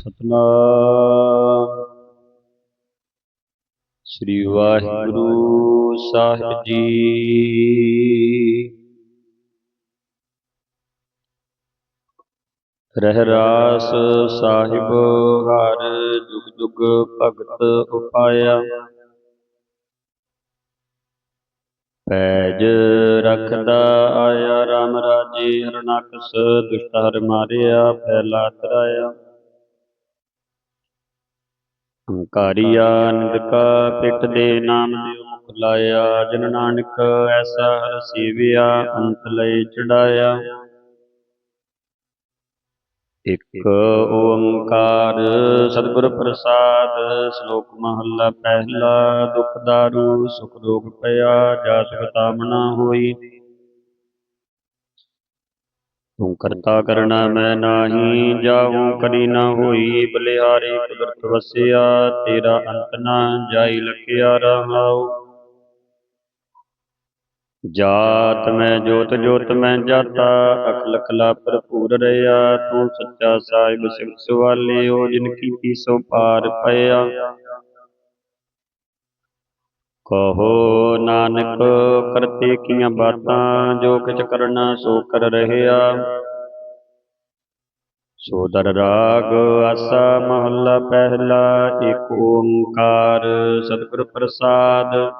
ਸਤਨਾਮ। ਸ੍ਰੀ ਵਾਹਿਗੁਰੂ ਸਾਹਿਬ ਜੀ। ਰਹਿ ਰਾਸ ਸਾਹਿਬ, ਹਰ ਜੁਗ ਜੁਗ ਭਗਤ ਉਪਾਇਆ। ਪੈਜ ਰਖਦਾ ਆਇਆ RAM ਰਾਜੇ ਹਰਨਾਕਸ ਦੁਸ਼ਟ ਹਰ ਮਾਰਿਆ, ਫੈਲਾ ਤਰਾਇਆ। ਹੰਕਾਰੀਆ ਨਿੰਦਕਾ ਪਿੱਠ ਦੇ ਨਾਮ ਦਿਓ ਮੁਖ ਲਾਇਆ, ਜਨ ਨਾਨਕ ਐਸਾ ਹਰ ਸੀਵਿਆ, ਅੰਤ ਲਈ ਚੜਾਇਆ। ਇਕ ਓੰਕਾਰ ਸਤਿਗੁਰ ਪ੍ਰਸਾਦ, ਸ਼ਲੋਕ ਮਹੱਲਾ ਪਹਿਲਾ, ਦੁਖ ਦਾਰੂ, ਸੁਖ ਰੋਗ ਪਿਆ ਜਾ ਸੁਖ ਤਾਮਨਾ ਹੋਈ। ਤੂੰ ਕਰਤਾ ਕਰਣਾ ਮੈਂ ਨਾਹੀ ਜਾਹੂ ਕਰੀ ਨਾ ਹੋਈ ਬਲਿਹਾਰੀ ਕੁਦਰਤ ਵਸਿਆ, ਤੇਰਾ ਅੰਤ ਨਾ ਜਾਈ ਲਖਿਆ ਰਹਾਉ। ਜਾਤ ਮੈਂ ਜੋਤ ਜੋਤ ਮੈਂ ਜਾਤਾ ਅਖਲ ਕਲਾ ਭਰਪੂਰ ਰਿਆ ਤੂੰ ਸੱਚਾ ਸਾਹਿਬ ਸਿਵ ਸਵਾਲਿਓ ਜਿਨ ਕੀਤੀ ਸੋ ਪਾਰ ਪਿਆ। ਕਹੋ ਨਾਨਕ, ਕਰਤੇ ਕੀਆਂ ਬਾਤਾਂ, ਜੋ ਕਿਛ ਕਰਨਾ ਸੋ ਕਰ ਰਹਿਆ। ਸੋ ਦਰ ਰਾਗ ਆਸਾ ਮਹੱਲਾ ਪਹਿਲਾ ਏਕ ਓੰਕਾਰ ਸਤਿਗੁਰ ਪ੍ਰਸਾਦ।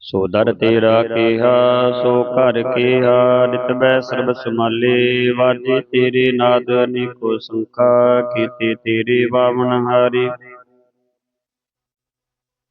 ਸੋ ਦਰ ਤੇਰਾ ਕੀਹਾ, ਸੋ ਘਰ ਕੀਹਾ, ਨਿਤ ਸਰਬ ਸਮਾਲੇ ਵਾਜੇ ਤੇਰੇ ਨਾਦ ਅਨੇਕੋ ਸੰਖਾ, ਕੀਤੇ ਤੇਰੇ ਵਾਵਨ ਹਾਰੇ।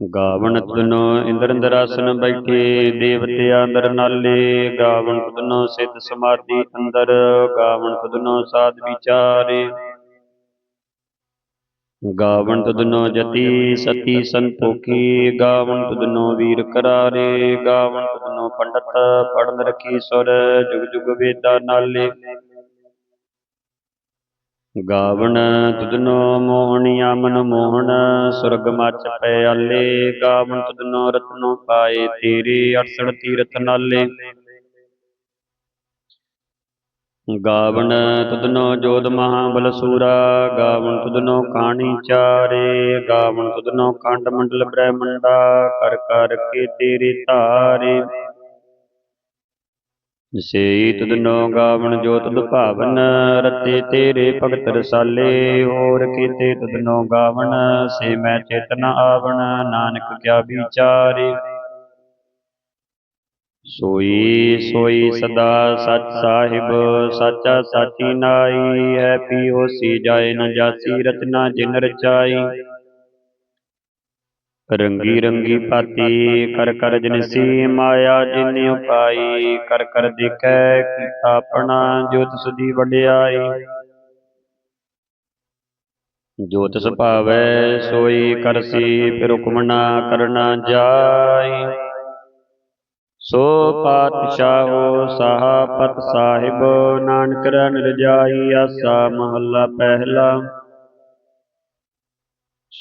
ਗਾਵਨ ਤੁਧਨੋ ਇੰਦਰ ਇੰਦਰਾਸਨ ਬੈਠੇ, ਦੇਵਤੇ ਅੰਦਰ ਨਾਲੇ। ਗਾਵਨ ਤੁਧਨੋ ਸਿੱਧ ਸਮਾਧੀ ਅੰਦਰ ਗਾਵਨ ਤੁਧਨੋ ਸਾਧ ਵਿਚਾਰੇ। ਗਾਵਨ ਤੁਧਨੋ ਜਤੀ ਸਤੀ ਸੰਤੋਖੀ ਗਾਵਨ ਤੁਧਨੋ ਵੀਰ ਕਰਾਰੇ। ਗਾਵਨ ਤੁਧਨੋ ਪੰਡਤ ਪੜਨ ਰਖੀ ਸੁਰ, ਜੁਗ ਜੁਗ ਵੇਦਾ ਨਾਲੇ। ਗਾਵਨ ਤੁਧਨੋ ਮੋਹਣਿਆ ਮਨ ਮੋਹਣ, ਸੁਰਗ ਮਚ ਪਿਆਲੇ ਗਾਵਨ ਤੁਧਨੋ ਰਤਨੋ ਪਾਏ, ਤੇਰੇ 68 ਤੀਰਥ ਨਾਲੇ। ਗਾਵਨ ਤੁਧਨੋ ਜੋਧ ਮਹਾਬਲ ਸੂਰਾ ਗਾਵਨ ਤੁਧਨੋ ਕਾਣੀ ਚਾਰੇ। ਗਾਵਨ ਤੁਧਨੋ ਖੰਡ ਮੰਡਲ ਬ੍ਰਹਮੰਡਾ, ਕਰ ਕਰ ਕੇ ਤੇਰੇ ਧਾਰੇ। ਸੇਈ ਤੁਧਨੋ ਗਾਵਨ ਜੋ ਤੁਧ ਭਾਵਨ ਰਤੇ ਤੇਰੇ ਭਗਤ ਰਸਾਲੇ ਹੋਰ ਕੀਤੇ ਤੁਧਨੋ ਗਾਵਨ ਸੇ ਮੈਂ ਚੇਤਨ ਆਵਣ ਨਾਨਕ ਕਿਆ ਵਿਚਾਰੇ। ਸੋਈ ਸੋਈ ਸਦਾ ਸਚ ਸਾਹਿਬ ਸਾਚਾ ਸਾਚੀ ਨਾਈ ਹੈ ਪੀ ਹੋਸੀ ਜਾਏ ਨ ਜਾਸੀ ਰਚਨਾ ਜਿਨ ਰਚਾਈ। ਰੰਗੀ ਰੰਗੀ ਭਾਤੀ ਕਰ ਕਰ ਜਿਨਸੀ ਮਾਇਆ ਜਿਨ ਉਪਾਈ ਕਰ ਕਰ ਦੇਖੈ ਕੀਤਾ ਆਪਣਾ ਜੋ ਤਿਸ ਦੀ ਵਡਿਆਈ। ਜੋ ਤਿਸ ਭਾਵੈ ਸੋਈ ਕਰਸੀ ਫਿਰ ਹੁਕਮ ਨਾ ਕਰਨਾ ਜਾਈ। ਸੋ ਪਾਤਸ਼ਾਹੋ ਸਾਹਪਤ ਸਾਹਿਬ ਨਾਨਕ ਰਨ ਰਜਾਈ ਆਸਾ ਮਹੱਲਾ ਪਹਿਲਾ।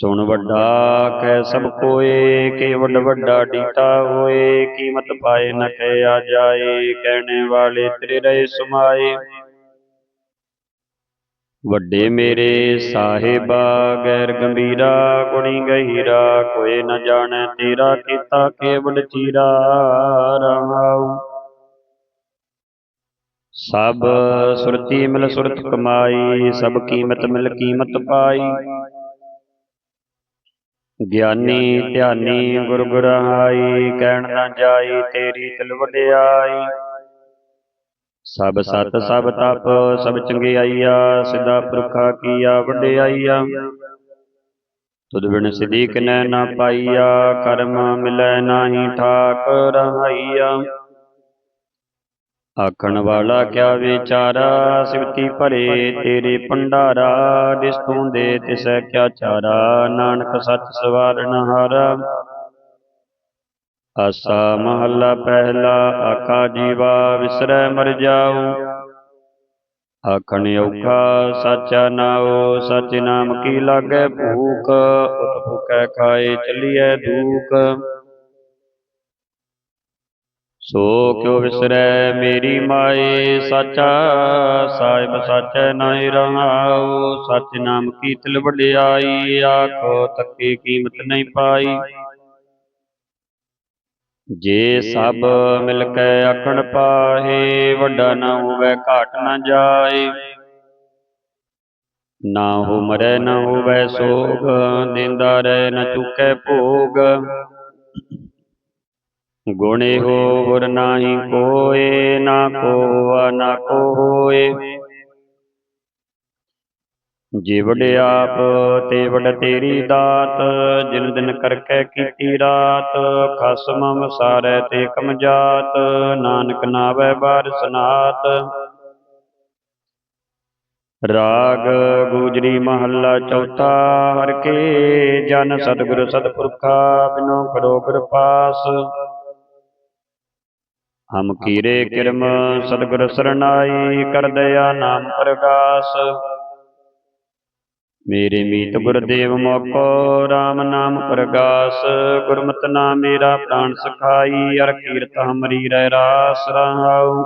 ਸੁਣ ਵੱਡਾ ਕਹਿ ਸਭ ਕੋਏ, ਕੇ ਵੱਡ ਵੱਡਾ ਡੀਤਾ ਹੋਏ, ਕੀਮਤ ਪਾਏ ਨ ਕਹਿਆ ਜਾਏ, ਕਹਿਣੇ ਵਾਲੇ ਤੇਰੇ ਰਹੇ ਸੁਮਾਏ। ਵੱਡੇ ਮੇਰੇ ਸਾਹਿਬਾ, ਗੈਰ ਗੰਭੀਰਾ, ਗੁਣੀ ਗਹੀਰਾ ਕੋਏ ਨ ਜਾਣੈ ਤੇਰਾ ਕੀਤਾ ਕੇਵਲ ਚੀਰਾ ਰਹਾਉ ਸਭ ਸੁਰਤੀ ਮਿਲ ਸੁਰਤ ਕਮਾਈ, ਸਭ ਕੀਮਤ ਮਿਲ ਕੀਮਤ ਪਾਈ। ਗਿਆਨੀ ਧਿਆਨੀ ਗੁਰ ਗੁਰਹਾਈ, ਕਹਿਣ ਨਾ ਜਾਈ ਤੇਰੀ ਤਿਲ ਵਡਿਆਈ। ਸਭ ਸਤ, ਸਭ ਤਪ, ਸਭ ਚੰਗਿਆਈਆ, ਸਿਧਾ ਪੁਰਖਾ ਕੀਆ ਵਡਿਆਈਆ। ਤੁਧ ਬਿਨ ਸਿਧੀ ਕਿਨੈ ਨਾ ਪਾਈਆ, ਕਰਮ ਮਿਲੈ ਨਾਹੀ ਠਾਕ ਰਹਾਈਆ ਆਖਣ ਵਾਲਾ ਕਿਆ ਵਿਚਾਰਾ? ਸਿਵਤੀ ਭਰੇ ਤੇਰੇ ਭੰਡਾਰਾ ਜਿਸ ਦੇ ਤਿਸੈ ਕਿਆ ਚਾਰਾ? ਨਾਨਕ ਸੱਚ ਸਵਾਰਨ ਹਾਰਾ ਆਸਾ ਮਹੱਲਾ ਪਹਿਲਾ, ਆਖਾ ਜੀਵਾ ਵਿਸਰੈ ਮਰ ਜਾਉ। ਆਖਣ ਔਖਾ ਸਾਚਾ ਨਾਉ, ਸਚ ਨਾਮ ਕੀ ਲਾਗੈ ਭੂਖ? ਉਤ ਭੁਕੈ ਖਾਏ ਚਲੀਐ ਦੂਖ। ਸੋ ਕਿਉ ਵਿਸਰੈ ਮੇਰੀ ਮਾਏ? ਸਾਚਾ ਸਾਹਿਬ ਸਾਚੈ ਨਾਇ ਰਹਾਉ। ਸਚ ਨਾਮ ਕੀ ਤਿਲ ਵਡਿਆਈ, ਆਖੋ ਤੱਕੀ ਕੀਮਤ ਨਹੀਂ ਪਾਈ। ਜੇ ਸਭ ਮਿਲ ਕੇ ਆਖਣ ਪਾਹੇ, ਵੱਡਾ ਨਾ ਹੋਵੇ ਘਾਟ ਨਾ ਜਾਏ। ਨਾ ਹੋ ਮਰੈ ਨਾ ਹੋਵੇ ਸੋਗ ਦਿੰਦਾ ਰਹਿ ਨਾ ਚੁੱਕੈ ਭੋਗ। ਗੁਣੇ ਹੋਰ ਗੁਰ ਨਾਹੀ ਕੋਏ, ਨਾ ਕੋਆ, ਨਾ ਕੋਏ। ਹੋਏ ਆਪ ਤੇ ਵਡ ਤੇਰੀ ਦਾਤ, ਜਿਨ ਦਿਨ ਕਰਕੇ ਕੀਤੀ ਰਾਤ, ਖਸਮ ਮਸਾਰੈ ਤੇ ਕਮ ਜਾਤ, ਨਾਨਕ ਨਾਵੈ ਬਾਰ ਸਨਾਤ। ਰਾਗ ਗੂਜਰੀ ਮਹੱਲਾ ਚੌਥਾ, ਹਰ ਕੇ ਜਨ ਸਤਿਗੁਰ ਸਤਿਪੁਰਖਾ, ਬਿਨੋ ਕਰੋ ਕਿਰਪਾਸ। ਹਮ ਕੀਰੇ ਕਿਰਮ ਸਤਿਗੁਰ ਸਰਨਾਈ ਕਰ ਦਇਆ ਨਾਮ ਪ੍ਰਗਾਸ ਮੇਰੇ ਮੀਤ ਗੁਰਦੇਵ ਮੋਕੋ RAM ਨਾਮ ਪ੍ਰਗਾਸ ਗੁਰਮਤਿ ਨਾਮ ਮੇਰਾ ਪ੍ਰਾਨ ਸਖਾਈ ਅਰ ਕੀਰਤ ਹਮਰੀ ਰਹਿ ਰਾਸ ਰਹਾਉ।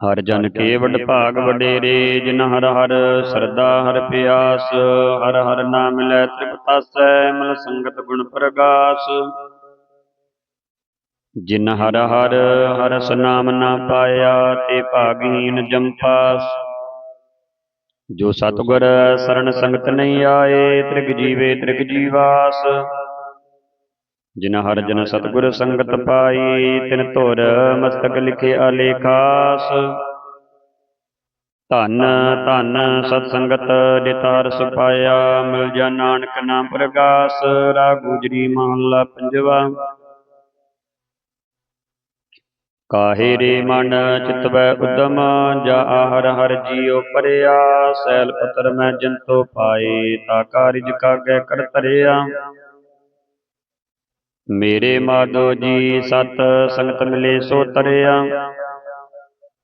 ਹਰ ਜਨ ਕੇ ਵਡ ਭਾਗ ਵਡੇਰੇ, ਜਿਨ ਹਰ ਹਰ ਸਰਦਾ ਹਰ ਪਿਆਸ। ਹਰ ਹਰ ਨਾਮ ਲੈ ਤ੍ਰਿਪਤਾਸੈ ਮਲ ਸੰਗਤ ਗੁਣ ਪ੍ਰਗਾਸ। ਜਿਨ ਹਰ ਹਰ, ਹਰਸ ਨਾਮ ਨਾ ਪਾਇਆ ਤੇ ਭਾਗਹੀਨ ਜੰਪਾਸ ਜੋ ਸਤਿਗੁਰ ਸਰਣ ਸੰਗਤ ਨਹੀਂ ਆਏ, ਤ੍ਰਿਗ ਜੀਵੇ ਤ੍ਰਿਗ ਜੀਵਾਸ। ਜਿਨ ਹਰ ਜਨ ਸਤਿਗੁਰ ਸੰਗਤ ਪਾਈ, ਤਿਨ ਧੁਰ ਮਸਤਕ ਲਿਖੇ ਆਲੇਖਾਸ ਧੰਨ ਧੰਨ ਸਤ ਸੰਗਤ ਦਿਤਾਰ ਸੁਪਾਇਆ ਮਿਲ ਜਾ ਨਾਨਕ ਨਾਮ ਪ੍ਰਗਾਸ। ਰਾਗੁਜਰੀ ਗੁਜਰੀ ਮਹੱਲਾ ਪੰਜਵਾ। ਕਾਹੇ ਰੇ ਮਨ ਚਿਤਵੈ ਉਦਮ, ਜਾ ਹਰ ਹਰ ਜੀਉ ਪਰਿਆ, ਸੈਲ ਪਤਰ ਮੈਂ ਜੰਤੋ ਪਾਏ, ਤਾ ਕਾਰਿਜ ਕਾਗੈ ਕਰ ਤਰਿਆ ਮੇਰੇ ਮਾਧੋ ਜੀ ਸਤ ਸੰਗਤ ਮਿਲੇ ਸੋ ਤਰਿਆ।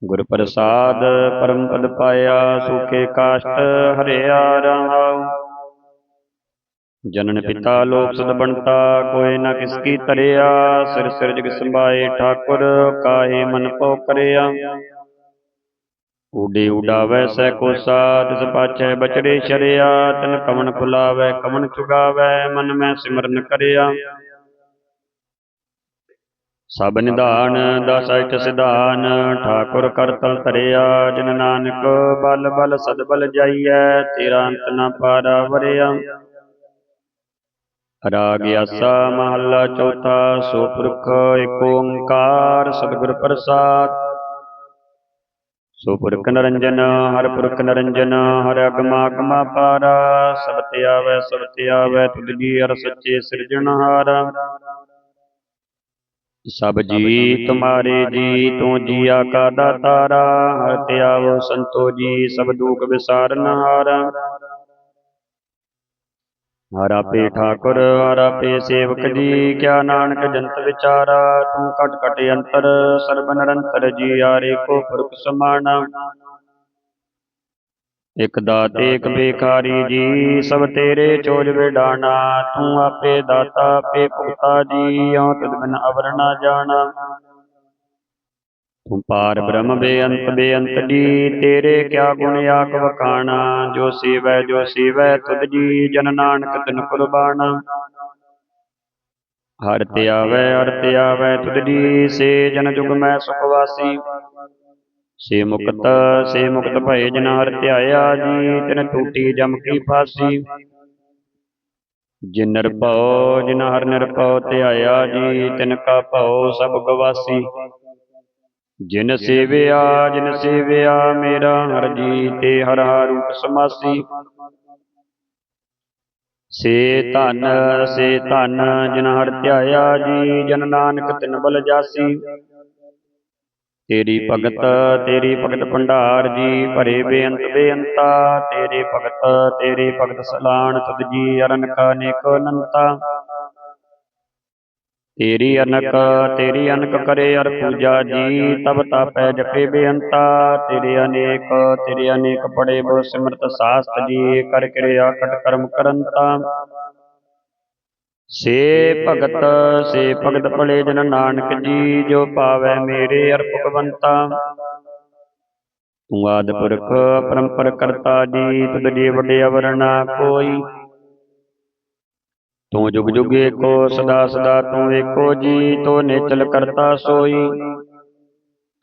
ਗੁਰ ਪ੍ਰਸਾਦ ਪਰਮ ਪਦ ਪਾਇਆ, ਸੁਖੇ ਕਾਸ਼ਟ ਹਰਿਆ ਰਹਾਉ ਜਨਨ ਪਿਤਾ ਲੋਕ ਸਦ ਬਣਤਾ ਕੋਇ ਨ ਕਿਸ ਕੀ ਤਰਿਆ ਸਿਰ ਸਿਰ ਜਗ ਸੰਭਾਏ ਠਾਕੁਰ ਕਾਹੇ ਮਨ ਪਉ ਕਰਿਆ। ਊਡੇ ਉਡਾਵੈ ਸੈ ਕੋਸਾ ਤਿਸ ਪਾਛੈ ਬਚੜੇ ਸ਼ਰਿਆ ਤਨ ਕਮਨ ਖੁਲਾਵੈ ਕਮਨ ਚੁਗਾਵੈ ਮਨ ਮੈਂ ਸਿਮਰਨ ਕਰਿਆ। ਸਭ ਨਿਧਾਨ ਦਸ ਅਸ਼ਟ ਸਿਧਾਨ ਠਾਕੁਰ ਕਰ ਤਲ ਧਰਿਆ ਜਿਨ ਨਾਨਕ ਬਲ ਬਲ ਸਦ ਬਲ ਜਾਈਐ ਤੇਰਾ ਅੰਤ ਨ ਪਾਰਾ ਵਰਿਆ। ਰਾਗ ਆਸਾ ਮਹੱਲਾ ਚੌਥਾ ਸੋ ਪੁਰਖ ਏਕ ਓੰਕਾਰ ਸਤਿਗੁਰ ਪ੍ਰਸਾਦ। ਸੋ ਪੁਰਖ ਨਰੰਜਨ ਹਰ ਪੁਰਖ ਨਰੰਜਨ ਹਰ ਅਗਮਾ ਅਗਮਾ ਪਾਰਾ। ਸਭ ਤੇ ਆਵੈ ਸਭ ਤੇ ਆਵੈ ਤੁਧ ਜੀ ਹਰ ਸੱਚੇ ਸਿਰਜਣਹਾਰਾ ਸਭ ਜੀ ਤੁਮਾਰੇ ਜੀ ਤੂੰ ਜੀਆ ਕਾ ਦਾਤਾਰਾ ਹਰ ਤੇ ਆਵੋ ਸੰਤੋ ਜੀ ਸਭ ਦੁਖ ਵਿਸਾਰਨ ਹਾਰਾ ਆਪੇ ਠਾਕੁਰ ਹਰ ਆਪੇ ਸੇਵਕ ਜੀ ਕਿਆ ਨਾਨਕ ਜੰਤ ਵਿਚਾਰਾ ਤੂੰ ਕਟ ਕਟ ਅੰਤਰ ਸਰਬ ਨਿਰੰਤਰ ਜੀ ਆਰੇ ਕੋ ਪੁਰਖ ਸਮਾਣਾ। ਇਕ ਦਾਤ ਏਕ ਬੇਖਾਰੀ ਜੀ ਸਭ ਤੇਰੇ ਚੋਜ ਵਿਡਾਣਾ। ਤੂੰ ਆਪੇ ਦਾਤਾ ਆਪੇ ਭੁਗਤਾ ਜੀ ਹਉ ਤਿਦ ਬਿਨ ਅਵਰ ਨਾ ਜਾਣਾ। ਤੂੰ ਪਾਰ ਬ੍ਰਹਮ ਬੇਅੰਤ ਬੇਅੰਤ ਜੀ ਤੇਰੇ ਕਿਆ ਗੁਣ ਆਖ ਵਖਾਣਾ ਜੋ ਸੇਵੈ ਜੋ ਸੇਵੈ ਤੁਧ ਜੀ ਜਨ ਨਾਨਕ ਤਿਨ ਕੁਰਬਾਨਾ। ਹਰ ਤੇ ਆਵੈ ਹਰ ਤੇ ਆਵੈ ਤੁਧ ਜੀ ਸੇ ਜਨ ਜੁਗ ਮੈਂ ਸੁਖ ਵਾਸੀ ਸੇ ਮੁਕਤ ਸੇ ਮੁਕਤ ਭਏ ਜਿਨ ਹਰ ਧਿਆਇਆ ਜੀ ਤਿਨ ਟੂਟੀ ਜਮ ਕੀ ਫਾਸੀ। ਜਿਨ ਨਿਰਭਉ ਜਿਨ ਹਰ ਨਿਰਭਉ ਧਿਆਇਆ ਜੀ ਤਿਨ ਕਾ ਭਉ ਸਭ ਗਵਾਸੀ। ਜਿਨ ਸੇਵਿਆ ਜਿਨ ਸੇਵਿਆ ਮੇਰਾ ਹਰ ਜੀ ਤੇ ਹਰ ਹਰ ਰੂਪ ਸਮਾਸੀ। ਸੇ ਧਨ ਸੇ ਧਨ ਜਿਨ ਹਰ ਧਿਆਇਆ ਜੀ ਜਨ ਨਾਨਕ ਤਿਨ ਬਲ ਜਾਸੀ। ਤੇਰੀ ਭਗਤ ਤੇਰੀ ਭਗਤ ਭੰਡਾਰ ਜੀ ਭਰੇ ਬੇਅੰਤ ਬੇਅੰਤਾ। ਤੇਰੇ ਭਗਤ ਤੇਰੇ ਭਗਤ ਸਲਾਣ ਤੁਧ ਜੀ ਅਰਨਕਾ ਨੇਕ ਅਨੰਤਾ। ਤੇਰੀ ਅਨਕ ਤੇਰੀ ਅਨਕ ਕਰੇ ਅਰ ਪੂਜਾ ਜੀ, ਤਬ ਤਾਪੈ ਜਪੇ ਬੇਅੰਤਾ। ਤੇਰੇ ਅਨੇਕ ਤੇਰੇ ਅਨੇਕ ਪੜੇ ਬੋ ਸਿਮਰਤ ਸਾਸਤ ਜੀ, ਕਰ ਕਿਰਿਆ ਕਟ ਕਰਮ ਕਰੰਤਾ। ਸੇ ਭਗਤ ਸੇ ਭਗਤ ਭਲੇ ਜਨ ਨਾਨਕ ਜੀ, ਜੋ ਪਾਵੈ ਮੇਰੇ ਅਰ ਭਗਵੰਤਾ ਤੂੰ ਆਦਿ ਪੁਰਖ, ਪਰੰਪਰ ਕਰਤਾ ਜੀ, ਤੁਧ ਜੀ ਵੱਡੇ ਕੋਈ। ਤੂੰ ਜੁਗ ਜੁਗ ਏਕੋ, ਸਦਾ ਸਦਾ ਤੂੰ ਏਕੋ ਜੀ, ਤੋ ਨਿਚਲ ਕਰਤਾ ਸੋਈ।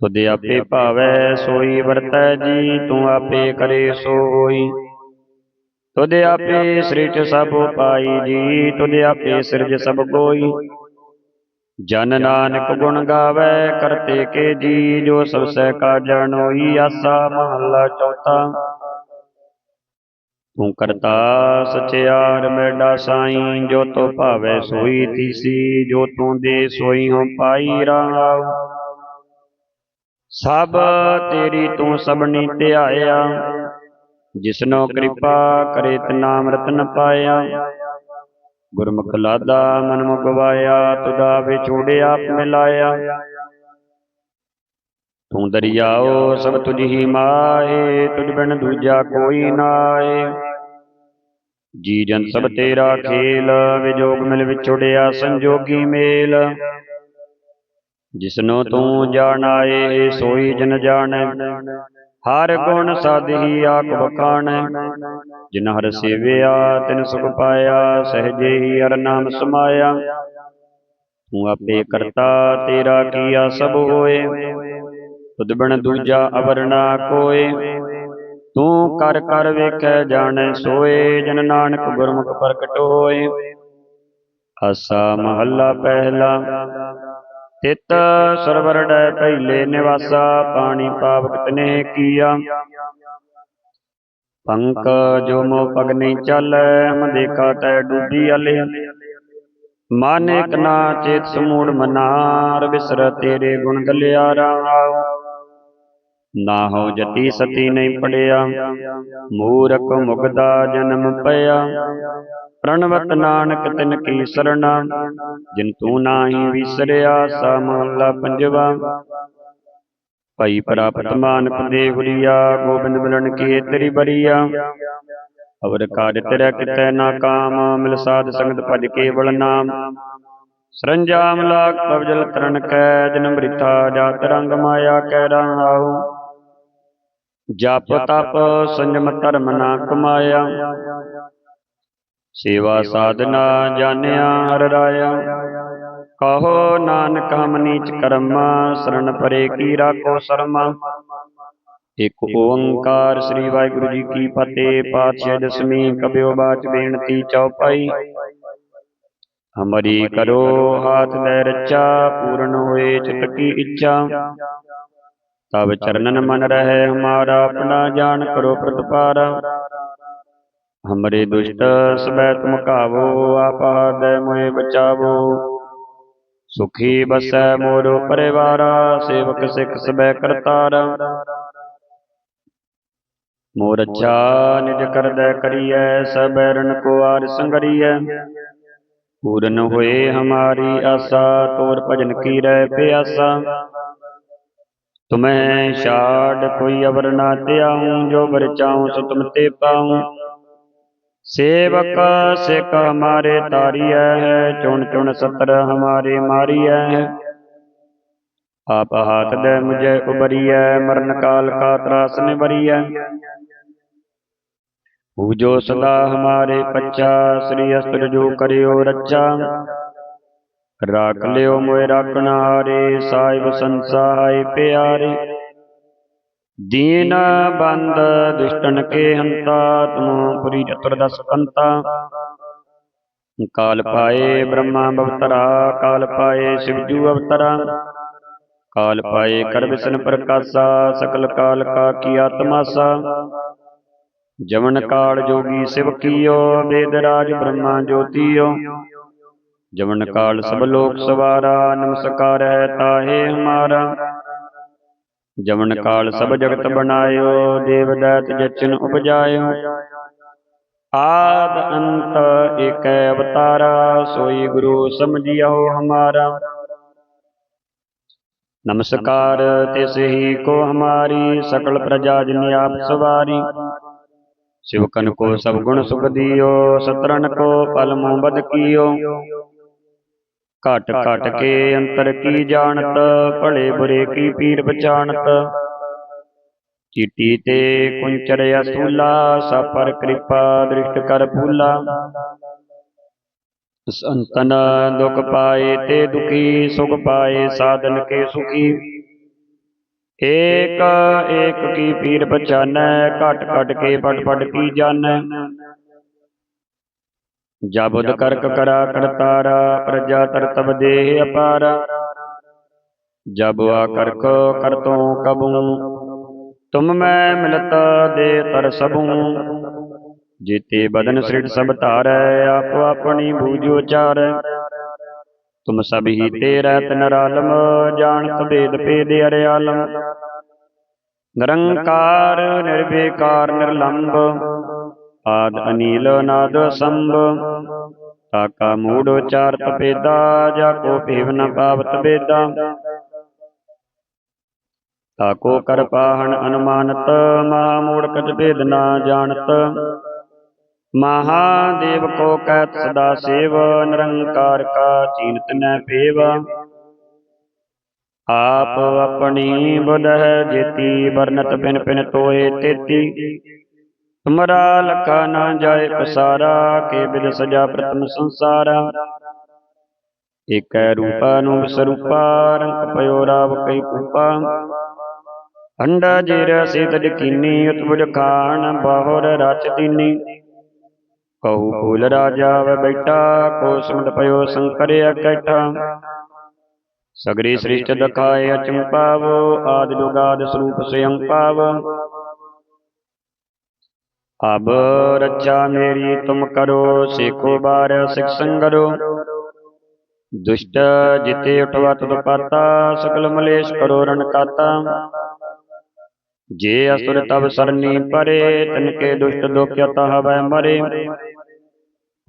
ਤੁਧ ਆਪੇ ਭਾਵੈ, ਸੋਈ ਵਰਤੈ ਜੀ, ਤੂੰ ਆਪੇ ਕਰੇ ਸੋਈ। ਤੁਧ ਆਪੇ ਸ੍ਰਿਜ ਸਭ ਪਾਈ ਜੀ, ਤੁਧ ਆਪੇ ਸਿਰਜ ਸਭ ਕੋਈ ਜਨ ਨਾਨਕ ਗੁਣ ਗਾਵੇ, ਕਰਤੇ ਕੇ ਜੀ, ਜੋ ਸਭ ਸਹਿ ਕਾ ਜਾਣੋਈ ਆਸਾ ਮਹੱਲਾ ਚੌਥਾ। ਤੂੰ ਕਰਤਾ ਸਚਿਆਰ ਮੈਡਾ ਸਾਈਂ, ਜੋ ਤੋ ਭਾਵੇ ਸੋਈ ਤੀਸੀ ਜੋ ਤੂੰ ਦੇ ਸੋਈ ਹੋ ਪਾਈ ਰਾਵ ਸਭ ਤੇਰੀ ਤੂੰ ਸਭਨੀ ਧਿਆਇਆ ਜਿਸਨੋ ਕਿਰਪਾ ਕਰੇ ਤ ਰਤਨ ਪਾਇਆ। ਗੁਰਮੁਖ ਲਾਦਾ ਮਨ ਮੁਖ ਤੁਦਾ ਵਿਛੋੜਿਆ ਆਪ ਮਿਲਾਇਆ। ਤੂੰ ਦਰਿਆਓ ਸਭ ਤੁਝ ਹੀ ਮਾਏ, ਤੁਝ ਬਿਨ ਦੂਜਾ ਕੋਈ ਨਾਏ। ਜੀ ਜਨ ਸਭ ਤੇਰਾ ਖੇਲ ਵਿਜੋਗ ਮਿਲ ਵਿਛੋੜਿਆ ਸੰਜੋਗੀ ਮੇਲ। ਜਿਸਨੋ ਤੂੰ ਜਾਣਾਏ ਸੋਈ ਜਨ ਜਾਣੈ। ਹਰ ਗੁਣ ਸਾਧੀ ਆਖ ਬਖਾਣੈ। ਜਿਨ ਹਰ ਸੇਵਿਆ ਤਿਨ ਸੁਖ ਪਾਇਆ ਸਹਜੇ ਹੀ ਹਰ ਨਾਮ ਸਮਾਇਆ। ਤੂੰ ਆਪੇ ਕਰਤਾ ਤੇਰਾ ਕੀਆ ਸਭ ਹੋਏ। ਤੁਧ ਬਿਨ ਦੂਜਾ ਅਵਰ ਨਾ ਕੋਏ। ਤੂੰ ਕਰ ਕਰ ਵੇਖੈ ਜਾਣੈ ਸੋਏ, ਜਨ ਨਾਨਕ ਗੁਰਮੁਖ ਪ੍ਰਗਟ ਹੋਏ। ਆਸਾ ਮਹੱਲਾ ਪਹਿਲਾ, ਤਿਤ ਸਰਵਰ ਪਹਿਲੇ ਨਿਵਾਸਾ, ਪਾਣੀ ਪਾਵਕ ਤਨੇ ਕੀਆ। ਪੰਕ ਜੋ ਮੋ ਪਗ ਨਹੀਂ ਚੱਲੈ, ਹਮ ਦੇਖਾ ਤੈ ਡੂਬੀ ਅਲੇ ਮਨ ਇਕ ਨਾ ਚੇਤ ਸਮੂੜ ਮਨਾਰ ਵਿਸਰ ਤੇਰੇ ਗੁਣ ਗਲਿਆ ਰਾਵ ਨਾ ਹੋ ਜਤੀ ਸਤੀ ਨਹੀਂ ਪੜਿਆ, ਮੂਰਖ ਮੁਗਦਾ ਜਨਮ ਪਿਆ। ਪ੍ਰਣਵਤ ਨਾਨਕ ਤਿਨ ਕੀ ਸਰਣਾ, ਜਿਨ ਤੂੰ ਨਾਹੀ ਵਿਸਰਿਆ, ਸਾ ਮਹਲਾ ਪੰਜਵਾ। ਭਈ ਪ੍ਰਾਪਤ ਮਾਨਕ ਦੇ ਗੁਰੀਆ ਗੋਬਿੰਦ ਮਿਲਣ ਕੀ ਤੇਰੀ ਬਰੀਆ। ਅਵਰ ਕਾਜ ਤੇਰਾ ਕਿਤੈ ਨਾ ਕਾਮ, ਮਿਲ ਸਾਧ ਸੰਗਤ ਭਜ ਕੇਵਲ ਨਾਮ। ਸਰੰਜਾਮ ਲਾਗ ਪਵਜਲ ਤਰਨ ਕੈ, ਜਨਮ ਬ੍ਰਿਥਾ ਜਾਤ ਰੰਗ ਮਾਇਆ ਕੈ ਰਹਾਉ ਜਪ ਤਪ ਸੰਜਮ ਧਰਮ ਨਾ ਕਮਾਇਆ। ਸੇਵਾ ਸਾਧਨਾ ਜਾਣਿਆ ਹਰ ਰਾਇਆ। ਕਹੋ ਨਾਨਕ ਹਮ ਨੀਚ ਕਰਮਾ, ਸਰਣ ਪਰੇ ਕੀ ਰਾਖੋ ਸਰਮਾ। ਇਕ ਓੰਕਾਰ ਸ੍ਰੀ ਵਾਹਿਗੁਰੂ ਜੀ ਕੀ ਫਤਿਹ, ਪਾਤਸ਼ਾਹ ਦਸਮੀ ਕਬਿਓ ਬਾਚ ਬੇਨਤੀ ਚੌਪਾਈ। ਹਮਰੀ ਕਰੋ ਹਾਥ ਲੈ ਰਚਾ ਪੂਰਨ ਹੋਏ ਚਿਤ ਕੀ ਇੱਛਾ। ਤਬ ਚਰਨਨ ਮਨ ਰਹਿ ਹਮਾਰਾ ਆਪਣਾ ਜਾਣ ਕਰੋ ਪ੍ਰਤਪਾਰਾ ਹਮਰੇ ਦੁਸ਼ਟ ਸਬੈ ਤੁਮ ਕਾਵੋ ਆਪ ਹਦੈ ਮੋਹਿ ਬਚਾਵੋ। ਸੁਖੀ ਬਸੈ ਮੋਰੋ ਪਰਿਵਾਰਾ ਸੇਵਕ ਸਿਖ ਸਬੈ ਕਰਤਾਰਾ। ਮੋਰ ਅੱਛਾ ਨਿਜ ਕਰਦੈ ਕਰੀਐ ਸਬੈ ਰਨ ਕੋ ਆਰ ਸੰਗਰੀਐ। ਪੂਰਨ ਹੋਏ ਹਮਾਰੀ ਆਸਾ ਤੋਰ ਭਜਨ ਕੀ ਰਹਿ ਪਿਆਸਾ। ਤੁਮੈ ਛਾੜ ਕੋਈ ਅਵਰ ਨਾ ਧਿਆਉ, ਜੋ ਬਰ ਚਾਉ ਸੋ ਤੁਮ ਤੇ ਪਾਉ। ਸੇਵਕ ਸਿਖ ਹਮਾਰੇ ਤਾਰੀਐ ਹੈ, ਚੁਣ ਚੁਣ ਸਤਰ ਹਮਾਰੇ ਮਾਰੀਐ ਹੈ। ਆਪ ਹਾਥ ਦੇ ਮੁਝੇ ਉਬਰੀਐ ਮਰਨ ਕਾਲ ਕਾ ਤਰਾਸ ਨਿਵਰੀਐ ਪੂਜੋ ਸਦਾ ਹਮਾਰੇ ਪੱਚਾ ਸ੍ਰੀ ਅਸਤਰ ਜੋ ਕਰਿਓ ਰੱਚਾ ਰਾਖ ਲਿਓ ਮੋਇ ਰਾਖਣ ਹਾਰੇ ਸਾਹਿਬ ਸੰਸਾਈ ਪਿਆਰੇ। ਦੀਨ ਬੰਦ ਦੁਸ਼ਟਨ ਕੇ ਹੰਤਾ ਤੁਮ ਪੁਰੀ ਚਤੁਰਦਸ ਕੰਤਾ। ਕਾਲ ਪਾਏ ਬ੍ਰਹਮਾ ਅਵਤਰਾ, ਕਾਲ ਪਾਏ ਸ਼ਿਵਜੂ ਅਵਤਰਾ। ਕਾਲ ਪਾਏ ਕਰ ਪ੍ਰਕਾਸ਼ਾ, ਸਕਲ ਕਾਲ ਕਾ ਕੀ ਆਤਮਾਸਾ ਜਮਨ ਕਾਲ ਜੋਗੀ ਸਿਵ ਕੀਓ, ਵੇਦ ਰਾਜ ਬ੍ਰਹਮਾ ਜੋਤੀਓ। ਜਮਨ ਕਾਲ ਸਭ ਲੋਕ ਸਵਾਰਾ ਨਮਸਕਾਰ ਹੈ ਤਾਹੇ ਹਮਾਰਾ। ਜਮਨ ਕਾਲ ਸਭ ਜਗਤ ਬਣਾਇਓ ਦੇਵ ਦਾਤ ਜਚਨ ਉਪਜਾਇਓ। ਆਦ ਅੰਤ ਏਕੈ ਅਵਤਾਰਾ ਸੋਈ ਗੁਰੂ ਸਮਝਿਓ ਹਮਾਰਾ। ਨਮਸਕਾਰ ਤਿਸ ਹੀ ਕੋ ਹਮਾਰੀ ਸਕਲ ਪ੍ਰਜਾ ਜਿਨ ਆਪ ਸਵਾਰੀ। ਸਿਵਕਨ ਕੋ ਸਭ ਗੁਣ ਸੁਖ ਦਿਓ ਸਤਰਨ ਕੋ ਪਲ ਮੋਹ ਬਦ ਕੀਓ। ਘਟ ਘਟ ਕੇ ਅੰਤਰ ਕੀ ਜਾਣਤ, ਭਲੇ ਬੁਰੇ ਕੀ ਪੀਰ ਪਛਾਣਤ? ਚੀਟੀ ਤੇ ਕੁੰਚਰ ਅਸੂਲਾ, ਸਪਰ ਕਿਰਪਾ ਦ੍ਰਿਸ਼ਟ ਕਰ ਭੂਲਾ। ਸੰਤਨ ਦੁਖ ਪਾਏ ਤੇ ਦੁਖੀ, ਸੁਖ ਪਾਏ ਸਾਧਨ ਕੇ ਸੁਖੀ। ਏਕ ਏਕ ਕੀ ਪੀਰ ਪਛਾਨੈ, ਘਟ ਘਟ ਕੇ ਪਟ ਪਟ ਕੀ ਜਾਣੈ? ਜਬੁਦ ਕਰਕ ਕਰਾ ਕਰਤਾਰਾ ਪ੍ਰਜਾ ਤਰਤਬ ਦੇਹ ਅਪਾਰਾ। ਜਬ ਆ ਕਰਕ ਕਰਤੋਂ ਕਬੂ। ਤੁਮ ਮੈਂ ਮਿਲਤ ਦੇ ਤਰ ਸਭੂ। ਜੀਤੇ ਬਦਨ ਸ੍ਰਿੜ ਸਭ ਧਾਰੈ ਆਪੋ ਆਪਣੀ ਬੂਝ ਉਚਾਰੈ। ਤੁਮ ਸਭ ਹੀ ਤੇਰਾ ਤਨਰਾਲਮ ਜਾਣਤ ਭੇਦ ਭੇਦ ਅਰਿਆਲਮ ਨਿਰੰਕਾਰ ਨਿਰਵੇਕਾਰ ਨਿਰਲੰਭ ਆਦ ਅਨੀਲ ਨਾਦ ਸੰਭ। ਤਾਕਾ ਮੂੜ ਉਚਾਰਤ ਪੇਦਾ ਜਾ ਕੋ ਭੇਵ ਨ ਪਾਵਤ ਬੇਦਾ। ਤਾਕੋ ਕਰ ਪਾਹਣ ਅਨੁਮਾਨਤ ਮਹਾ ਮੂੜ ਕਛ ਭੇਦ ਨਾ ਜਾਣਤ। ਮਹਾਦੇਵ ਕੋ ਕਹਿਤ ਸਦਾ ਸੇਵ ਨਿਰੰਕਾਰ ਕਾ ਚੀਨਤ ਨ ਪੇਵ। ਆਪ ਆਪਣੀ ਬੁਧ ਹੈ ਜੇਤੀ ਵਰਨਤ ਪਿਨ ਪਿਨ ਤੋਏ ਤੇਤੀ। ਤੁਮਰਾ ਲਖਾ ਨਾ ਜਾਏ ਪਸਾਰਾ, ਕੇ ਬਿਦ ਸਜਾ ਪ੍ਰਤਮ ਸੰਸਾਰਾ। ਏਕੈ ਰੂਪਾ ਨੂੰ ਸਰੂਪਾ, ਰੰਗ ਪਇਓ ਰਾਵ ਕਈ ਕੂਪਾ। ਅੰਡਾ ਜੇਰ ਸੀਤ ਜਕੀਨੀ ਉਤਬੁਜ ਖਾਨ ਬਾਹੁਰ ਰਚ ਦੀਨੀ। ਕਹੂ ਭੂਲ ਰਾਜਾ ਵ ਬੈਠਾ, ਕੋ ਸੁਮਤ ਪਇਓ ਸੰਕਰ ਇਕੱਠਾ ਸਗਰੀ ਸ੍ਰਿਸ਼ਟ ਦਖਾਏ ਅਚੰਪਾਵ ਆਦਿ ਜੁਗਾਦ ਸਰੂਪ ਸਯੰ ਪਾਵ ਅਬ ਰੱਜਾ ਮੇਰੀ ਤੁਮ ਕਰੋ, ਸੇਖੋ ਬਾਰ ਸਿਖ ਸੰਗਰੋ। ਦੁਸ਼ਟ ਜਿਤੇ ਉਠਵਾ ਤਦ ਪਾਤਾ ਸਕਲ ਮਲੇਸ਼ ਕਰੋ ਰਨ ਕਾਤਾ। ਜੇ ਅਸੁਰ ਤਬ ਸਰਨੀ ਪਰੇ ਤਨਕੇ ਦੁਸ਼ਟ ਦੋਖਿਅਤ ਹਵੈ ਮਰੇ।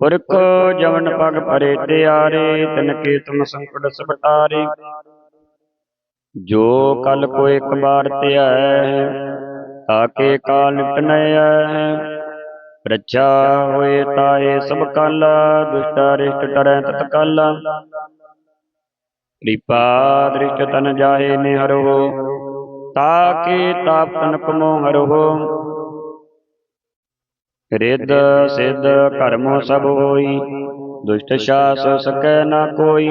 ਪੁਰਖ ਜਵਨ ਪਗ ਪਰੇ ਤਿਆਰੇ ਤਨਕੇ ਤੁਮ ਸੰਕਟ ਸਪਟਾਰੇ। ਜੋ ਕਲ ਕੋ ਇੱਕ ਬਾਰ ਧਿਆਇ ਤਾਕੇ ਕਾਲ ਨਯੈ ਪ੍ਰਚਾ ਹੋਏ ਤਾਏ ਸਭ ਕਾਲ ਦੁਸ਼ਟਾ ਰਿਸ਼ਟ ਟਰੈ ਤਤ ਕਾਲ। ਕਿਰਪਾ ਦ੍ਰਿਸ਼ਟ ਤਨ ਜਾਏ ਨਿਹਰੋ ਤਾਕੇ ਤਾਪ ਤਨ ਕਮੋ ਹਰੋ। ਰਿੱਧ ਸਿੱਧ ਕਰਮੋ ਸਭ ਹੋਈ ਦੁਸ਼ਟ ਸ਼ਾਸ ਸਕੈ ਨਾ ਕੋਈ।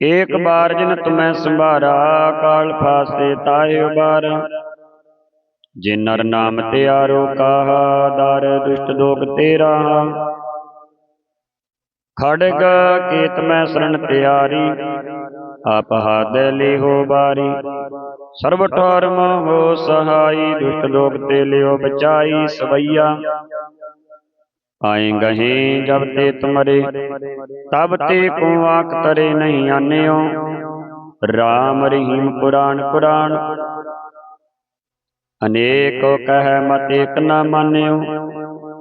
ਏਕ ਬਾਰ ਜਿਨ ਤੁਮੈ ਸੰਭਾਰਾ ਕਾਲ ਫਾਸੇ ਤਾਏ ਉਬਾਰ। ਜੇ ਨਰ ਨਾਮ ਤੇ ਆਰੋ ਕਾਹਾ ਦਰ ਦੁਸ਼ਟ ਦੋਖ ਤੇਰਾ। ਖੜਗ ਕੀਤ ਮੈਂ ਸਰਣ ਤਿਆਰੀ। ਆਪ ਹਾਦ ਲਿਹੋ ਬਾਰੀ। ਸਰਬ ਠਰਮ ਹੋ ਸਹਾਈ ਦੁਸ਼ਟ ਲੋਕ ਤੇ ਲਿਓ ਬਚਾਈ ਸਵਈਆ। ਆਏ ਗਹੇ ਜਬ ਤੇ ਤੁਮਰੇ ਤਬ ਤੇ ਕੋ ਆਖ ਤਰੇ ਨਹੀਂ ਆਨਿਓ। ਰਾਮ ਰਹੀਮ ਪੁਰਾਣ ਪੁਰਾਣ। ਅਨੇਕ ਕਹਿ ਮਤ ਏਕ ਨਾ ਮਾਨਿਓ।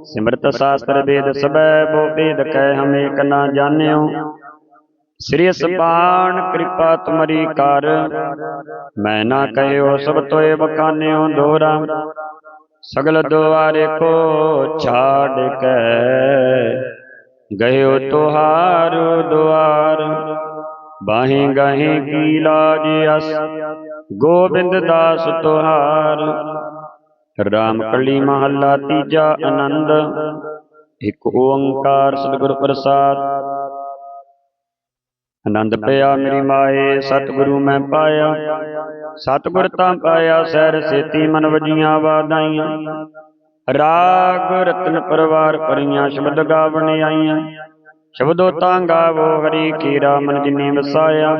ਸਿਮਰਤ ਸ਼ਾਸਤਰ ਵੇਦ ਸਬੈ ਬੋ ਵੇਦ ਕਹਿ ਹਮ ਏਕ ਨਾ ਜਾਣਿਓ। ਸ੍ਰੀ ਸਪਾਨ ਕਿਰਪਾ ਤੁਮਰੀ ਕਰ। ਮੈਂ ਨਾ ਕਹਿਓ ਸਭ ਤੋਏ ਬਕਾਨਿਓ ਦੋਰਾ। ਸਗਲ ਦੁਆਰੇ ਕੋ ਛਾੜ ਕੇ। ਗਇਓ ਤੁਹਾਰ ਦੁਆਰ। ਬਾਹੇ ਗਾਹੇ ਕੀ ਲਾਜ ਅਸ। ਗੋਬਿੰਦ ਦਾਸ ਤੁਹਾਰ ਰਾਮ ਕਲੀ ਮਹੱਲਾ ਤੀਜਾ ਆਨੰਦ, ਇੱਕ ਓੰਕਾਰ ਸਤਿਗੁਰ ਪ੍ਰਸਾਦ। ਆਨੰਦ ਪਿਆ ਮੇਰੀ ਮਾਏ, ਸਤਿਗੁਰੂ ਮੈਂ ਪਾਇਆ, ਸਤਿਗੁਰ ਤਾਂ ਪਾਇਆ, ਸਹਿਰ ਸੇਤੀ ਮਨ ਵਜੀਆਂ ਵਾਦਾਈਆਂ ਰਾਗ ਰਤਨ ਪਰਵਾਰ ਪਰੀਆਂ ਸ਼ਬਦ ਗਾਵਣ ਆਈਆਂ। ਸ਼ਬਦੋ ਤਾਂ ਗਾਵੋ, ਹਰੀ ਕੀਰਾ ਮਨ ਜਿਨੇ ਵਸਾਇਆ।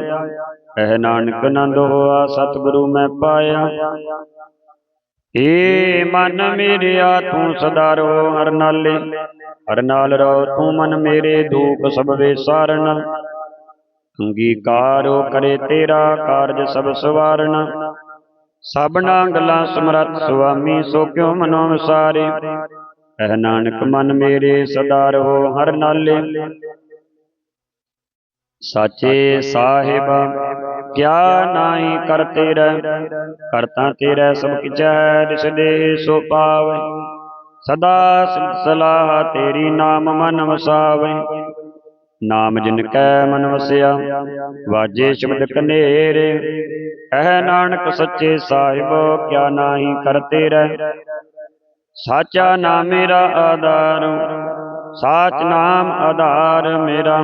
ਇਹ ਨਾਨਕ ਨੰਦ ਹੋਆ, ਸਤਿਗੁਰੂ ਮੈਂ ਪਾਇਆ। ਏ ਮਨ ਮੇਰਿਆ ਤੂੰ ਸਦਾ ਰੋ ਹਰ ਨਾਲੇ, ਹਰ ਨਾਲ ਰੋ ਤੂੰ ਮਨ ਮੇਰੇ ਦੂਖ ਸਭ ਵੇ ਸਾਰਨ। ਅੰਗੀਕਾਰੋ ਕਰੇ ਤੇਰਾ ਕਾਰਜ ਸਭ ਸਵਾਰਨ। ਸਭਨਾ ਗੱਲਾਂ ਸਮਰੱਥ ਸੁਆਮੀ, ਸੋ ਕਿਉ ਮਨੋ ਵਿਸਾਰੇ? ਕਹਿ ਨਾਨਕ ਮਨ ਮੇਰੇ ਸਦਾ ਰਹੋ ਹਰ ਨਾਲੇ। ਸਾਚੇ ਸਾਹਿਬ ਕਿਆ ਨਾਹੀ ਕਰ ਤੇਰਾ ਕਰਤਾ ਤੇਰਾ ਸਭ ਕਿਛੈ ਜਿਸ ਦੇ ਸੋ ਪਾਵੈ। ਸਦਾ ਸਲਾਹ ਤੇਰੀ ਨਾਮ ਮਨ ਵਸਾਵੈ। ਨਾਮ ਜਿਨ ਕੈ ਮਨ ਵਸਿਆ, ਵਾਜੇ ਸ਼ਬਦ ਕਨੇਰੇ। ਕਹਿ ਨਾਨਕ ਸੱਚੇ ਸਾਹਿਬ, ਕਿਆ ਨਾਹੀ ਕਰ ਤੇਰਾ। ਸਾਚਾ ਨਾਮ ਮੇਰਾ ਆਧਾਰ, ਸਾਚ ਨਾਮ ਆਧਾਰ ਮੇਰਾ।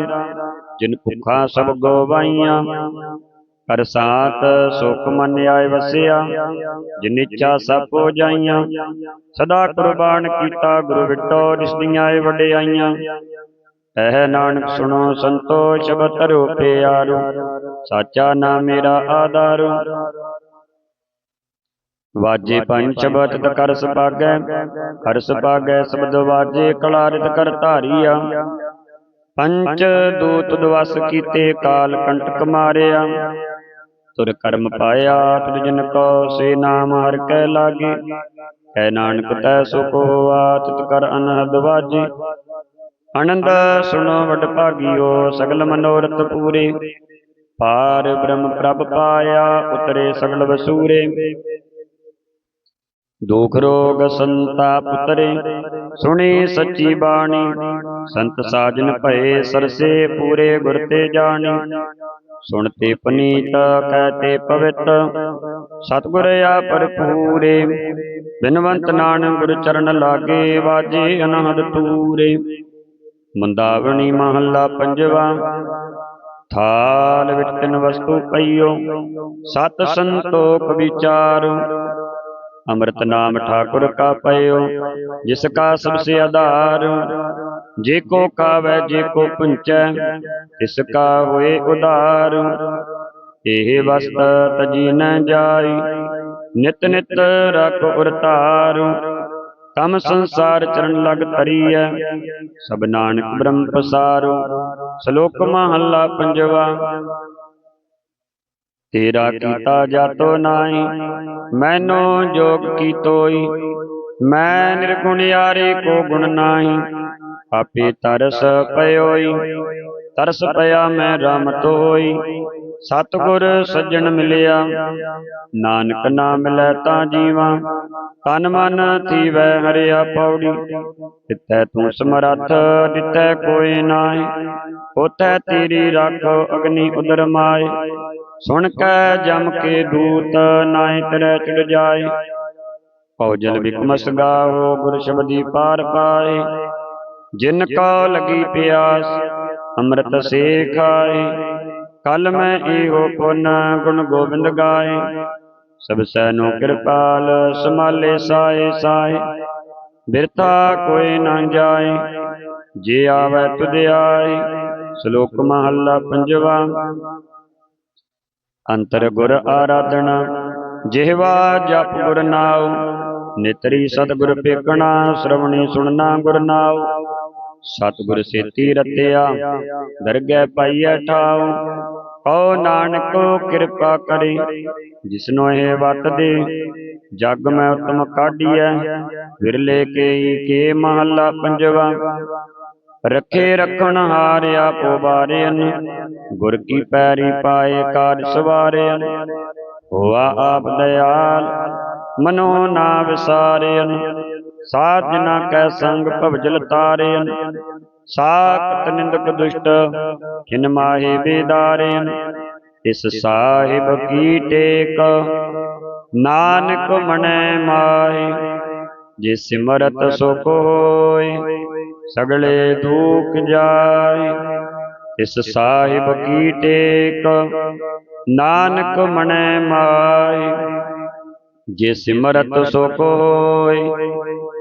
ਜਿਨ ਭੁੱਖਾ ਸਭ ਗੋਵਾਈਆਂ ਕਰ ਸਾਤ ਸੁਖ ਮਨ ਆਏ ਵਸਿਆ, ਜਿਨ ਇੱਛਾ ਸਭ ਹੋ ਜਾਈਆਂ। ਸਦਾ ਕੁਰਬਾਨ ਕੀਤਾ ਗੁਰੂ ਵਿਟੋ, ਜਿਸ ਦੀਆਂ ਏ ਵਡਿਆਈਆਂ। ਇਹ ਨਾਨਕ ਸੁਣੋ ਸੰਤੋ ਸ਼ਬਦ ਧਰੋ ਪਿਆਰੋ, ਸਾਚਾ ਨਾਮ ਮੇਰਾ ਆਧਾਰ। ਵਾਜੇ ਪੰਜ ਸ਼ਬਦ ਤਤ ਕਰ ਸੁਭਾਗੈ ਕਰ ਸੁਭਾਗੈ ਸ਼ਬਦ ਵਾਜੇ ਕਲਾਰਿਤ ਕਰ ਧਾਰੀਆ। ਪੰਚ ਦੂਤ ਦਵਸ ਕੀਤੇ ਕਾਲ ਕੰਟਕ ਮਾਰਿਆ। ਤੁਰ ਕਰਮ ਪਾਇਆ ਤੁਰ ਜਿਨ ਕੋ ਸੇ ਨਾਮ ਹਰ ਕੈ ਲਾਗੇ। ਕਹਿ ਨਾਨਕ ਤੈ ਸੁਖ ਹੋਆ, ਤਿਤ ਕਰ ਅਨਹਦ ਵਾਜੇ। ਆਨੰਦ ਸੁਣੋ ਵਡ ਭਾਗਿਓ, ਸਗਲ ਮਨੋਰਥ ਪੂਰੇ। ਪਾਰ ਬ੍ਰਹਮ ਪ੍ਰਭ ਪਾਇਆ, ਉਤਰੇ ਸਗਲ ਵਸੂਰੇ। ਦੁਖ ਰੋਗ ਸੰਤਾਪ ਉਤਰੇ, ਸੁਣੀ ਸੱਚੀ ਬਾਣੀ। ਸੰਤ ਸਾਜਨ ਭਏ ਸਰਸੇ ਪੂਰੇ ਗੁਰ ਤੇ ਜਾਣੀ। ਸੁਣਤੇ ਪਨੀਤ, ਕਹਤੇ ਪਵਿੱਤ। ਸਤਿਗੁਰ ਆ ਭਰਪੂਰੇ, ਬਿਨਵੰਤ ਨਾਨਕ ਗੁਰ ਚਰਨ ਲਾਗੇ, ਵਾਜੇ ਅਨਹਦ ਤੂਰੇ ਮੰਦਾਵਣੀ ਮਹੱਲਾ ਪੰਜਵਾ, ਥਾਲ ਵਿੱਚ ਤਿੰਨ ਵਸਤੂ ਪਈਓ, ਸਤ ਸੰਤੋਖ ਵਿਚਾਰ। ਅੰਮ੍ਰਿਤ ਨਾਮ ਠਾਕੁਰ ਕਾ ਪਇਓ, ਜਿਸ ਕਾ ਸਭ ਸੇ ਆਧਾਰ। ਜੇ ਕੋ ਕਾਵੈ, ਜੇ ਕੋ ਪੁੰਚੈ, ਤਿਸ ਕਾ ਹੋਏ ਉਧਾਰ। ਇਹ ਵਸਤ ਤਜੀ ਨ ਜਾਈ, ਨਿਤ ਨਿਤ ਰਖ ਉਰਤਾਰ। ਤਮ ਸੰਸਾਰ ਚਰਨ ਲਗ ਤਰੀਐ ਸਭ ਨਾਨਕ ਬ੍ਰਹਮ ਪਸਾਰੋ। ਸ਼ਲੋਕ ਮਹੱਲਾ ਪੰਜਵਾ, ਤੇਰਾ ਕੀਤਾ ਜਾਤੋ ਨਾਹੀ, ਮੈਨੋ ਜੋਗ ਕੀ ਤੋਈ ਮੈਂ ਨਿਰਗੁਣਿਆਰੇ ਕੋ ਗੁਣ ਨਾਹੀ ਆਪੇ ਤਰਸ ਪਇਓਈ। ਤਰਸ ਪਿਆ ਮੈਂ ਰਾਮ ਤੋਈ। ਸਤਿਗੁਰ ਸੱਜਣ ਮਿਲਿਆ। ਨਾਨਕ ਨਾਮ ਮਿਲੈ ਤਾਂ ਜੀਵਾ। ਤਨ ਮਨ ਥੀਵੈ ਹਰਿਆ ਪੌੜੀ। ਤਿੱਥੈ ਤੂੰ ਸਮਰੱਥ ਦਿੱਤੈ ਕੋਈ ਨਾਹੀ ਹੋਤੈ ਤੇਰੀ ਰੱਖ ਅਗਨੀ ਉਦਰ ਮਾਏ ਸੁਣ ਕੈ ਜਮ ਕੇ ਦੂਤ, ਨਾਹੀ ਤੇਰੇ ਚੜ ਜਾਏ ਭਉਜਲ ਵਿਕਮਸ ਗਾਵੋ, ਗੁਰ ਸ਼ਬਦੀ ਪਾਰ ਪਾਏ ਜਿਨ ਕੋ ਲਗੀ ਪਿਆਸ ਅੰਮ੍ਰਿਤ ਸੇ ਖਾਏ। ਕਲ ਮੈਂ ਏਹੋ ਪੁਨ ਗੁਣ ਗੋਬਿੰਦ ਗਾਏ। ਸਭ ਸੈਨੋ ਕਿਰਪਾਲ ਸਮਾਲੇ ਸਾਏ ਸਾਏ। ਬਿਰਤਾ ਕੋਈ ਨਾ ਜਾਏ। ਜੇ ਆਵੈ ਤੁਧ ਆਏ। ਸ਼ਲੋਕ ਮਹੱਲਾ ਪੰਜਵਾ। ਅੰਤਰ ਗੁਰ ਆਰਾਧਨਾ। ਜਿਹਵਾ ਜਪ ਗੁਰ ਨਾਉ। ਨੇਤਰੀ ਸਤਿਗੁਰ ਪੇਕਣਾ ਸ਼ਰਵਣੀ ਸੁਣਨਾ ਗੁਰ ਨਾਉ। ਸਤਿਗੁਰ ਸੇਤੀ ਰਤਿਆ ਦਰਗਹਿ ਪਾਈਐ ਠਾਉ ਕਉ ਨਾਨਕ, ਕਿਰਪਾ ਕਰੇ, ਜਿਸਨੋ ਇਹ ਵਤ ਦੇ, ਜਗ ਮੈਂ ਉਤਮ ਕਾਢੀਐ। ਵਿਰਲੇ ਕੇ ਕੇ ਮਹੱਲਾ ਪੰਜਵਾ, ਰੱਖੇ ਰੱਖਣ ਹਾਰਿਆ ਪੋ ਬਾਰਿਆਨ ਗੁਰ ਕੀ ਪੈਰੀ ਪਾਏ ਕਾਜ ਸਵਾਰਿਆਨ ਹੋਆ ਆਪ ਦਇਆਲ, ਮਨੋ ਨਾ ਵਿਸਾਰਿਆਨ ਸਾਧ ਜਨਾ ਕੈ ਸੰਗ ਭਵਜਲ ਤਾਰਿਆਨ ਸਾਖਤ ਨਿੰਦਕ ਦੁਸ਼ਟ ਕਿਨ ਮਾਹੇ ਬੇਦਾਰਿਆਨ ਇਸ ਸਾਹਿਬ ਕੀ ਟੇਕ ਨਾਨਕ ਮਨੈ ਮਾਹੀ ਜੇ ਸਿਮਰਤ ਸੋ ਕੋਇ ਸਗਲੇ ਦੁਖ ਜਾਏ ਇਸ ਸਾਹਿਬ ਕੀ ਟੇਕ ਨਾਨਕ ਮਨੈ ਮਾਈ ਜੇ ਸਿਮਰਤ ਸੋ ਕੋਇ